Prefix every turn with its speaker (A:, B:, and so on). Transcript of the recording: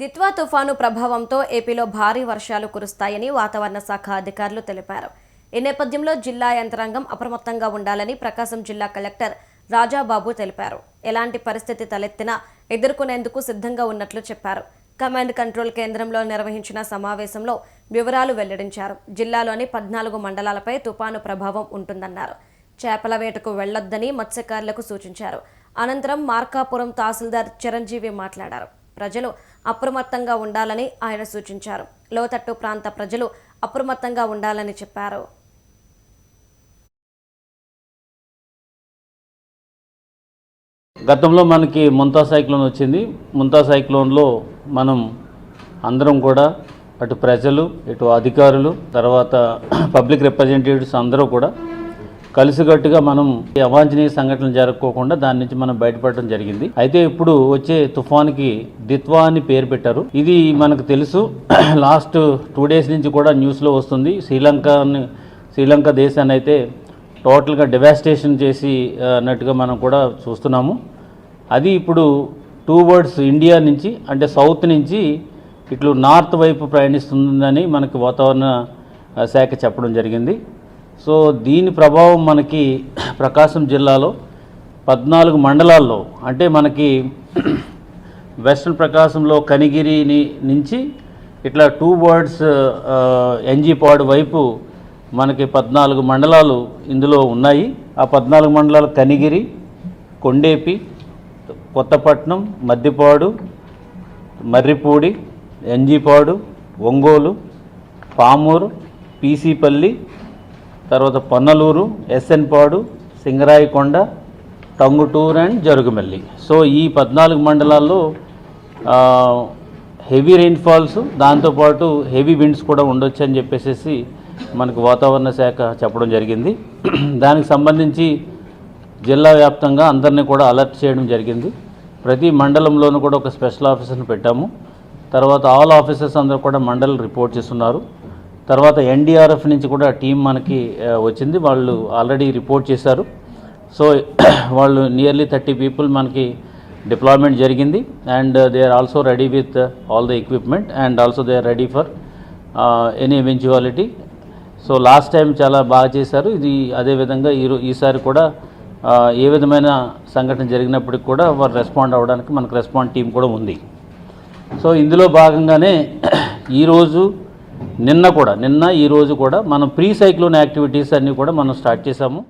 A: దిత్వా తుఫాను ప్రభావంతో ఏపీలో భారీ వర్షాలు కురుస్తాయని వాతావరణ శాఖ అధికారులు తెలిపారు. ఈ నేపథ్యంలో జిల్లా యంత్రాంగం అప్రమత్తంగా ఉండాలని ప్రకాశం జిల్లా కలెక్టర్ రాజాబాబు తెలిపారు. ఎలాంటి పరిస్థితి తలెత్తినా ఎదుర్కొనేందుకు సిద్ధంగా ఉన్నట్లు చెప్పారు. కమాండ్ కంట్రోల్ కేంద్రంలో నిర్వహించిన సమావేశంలో వివరాలు వెల్లడించారు. జిల్లాలోని పద్నాలుగు మండలాలపై తుపాను ప్రభావం ఉంటుందన్నారు. చేపల వేటకు వెళ్ళొద్దని మత్స్యకారులకు సూచించారు. అనంతరం మార్కాపురం తహసీల్దార్ చిరంజీవి మాట్లాడారు. ప్రజలు అప్రమత్తంగా ఉండాలని ఆయన సూచించారు. లోతట్టు ప్రాంత ప్రజలు అప్రమత్తంగా ఉండాలని చెప్పారు.
B: గతంలో మనకి ముంతా సైక్లోన్ వచ్చింది. ముంతా సైక్లోన్లో మనం అందరం కూడా అటు ప్రజలు ఇటు అధికారులు తర్వాత పబ్లిక్ రిప్రజెంటేటివ్స్ అందరూ కూడా కలిసికట్టుగా మనం ఈ అవాంఛనీయ సంఘటనలు జరగకోకుండా దాని నుంచి మనం బయటపడటం జరిగింది. అయితే ఇప్పుడు వచ్చే తుఫాన్కి దిత్వా అని పేరు పెట్టారు. ఇది మనకు తెలుసు. లాస్ట్ టూ డేస్ నుంచి కూడా న్యూస్లో వస్తుంది. శ్రీలంకని శ్రీలంక దేశాన్ని అయితే టోటల్గా డివాస్టేషన్ చేసి అన్నట్టుగా మనం కూడా చూస్తున్నాము. అది ఇప్పుడు టూ వర్డ్స్ ఇండియా నుంచి అంటే సౌత్ నుంచి ఇట్లు నార్త్ వైపు ప్రయాణిస్తుందని మనకి వాతావరణ శాఖ చెప్పడం జరిగింది. సో దీని ప్రభావం మనకి ప్రకాశం జిల్లాలో పద్నాలుగు మండలాల్లో అంటే మనకి వెస్ట్రన్ ప్రకాశంలో కనిగిరిని నుంచి ఇట్లా టూ వర్డ్స్ ఎన్జీపాడ్ వైపు మనకి పద్నాలుగు మండలాలు ఇందులో ఉన్నాయి. ఆ పద్నాలుగు మండలాలు కనిగిరి కొండేపి కొత్తపట్నం మద్దిపాడు మర్రిపూడి ఎన్జీపాడు ఒంగోలు పామూరు పీసీపల్లి తర్వాత పొన్నలూరు ఎస్ఎన్పాడు సింగరాయకొండ టంగుటూరు అండ్ జరుగుమల్లి. సో ఈ పద్నాలుగు మండలాల్లో హెవీ రెయిన్ఫాల్స్ దాంతోపాటు హెవీ విండ్స్ కూడా ఉండొచ్చు అని చెప్పేసి మనకు వాతావరణ శాఖ చెప్పడం జరిగింది. దానికి సంబంధించి జిల్లా వ్యాప్తంగా అందరినీ కూడా అలర్ట్ చేయడం జరిగింది. ప్రతి మండలంలోనూ కూడా ఒక స్పెషల్ ఆఫీసర్ని పెట్టాము. తర్వాత ఆల్ ఆఫీసర్స్ అందరూ కూడా మండల్ రిపోర్ట్ చేస్తున్నారు. తర్వాత ఎన్డీఆర్ఎఫ్ నుంచి కూడా టీం మనకి వచ్చింది. వాళ్ళు ఆల్రెడీ రిపోర్ట్ చేశారు. సో వాళ్ళు నియర్లీ థర్టీ పీపుల్ మనకి డిప్లాయ్మెంట్ జరిగింది. And they are also ready with all the equipment and also they are ready for any eventuality so last time చాలా బాగా చేశారు. ఇది అదేవిధంగా ఈ ఈసారి కూడా ఏ విధమైన సంఘటన జరిగినప్పటికి కూడా వారు రెస్పాండ్ అవ్వడానికి మనకు రెస్పాండ్ టీం కూడా ఉంది. సో ఇందులో భాగంగానే ఈరోజు నిన్న కూడా నిన్న ఈరోజు కూడా మనం ప్రీ సైక్లోన్ యాక్టివిటీస్ అన్నీ కూడా మనం స్టార్ట్ చేసాము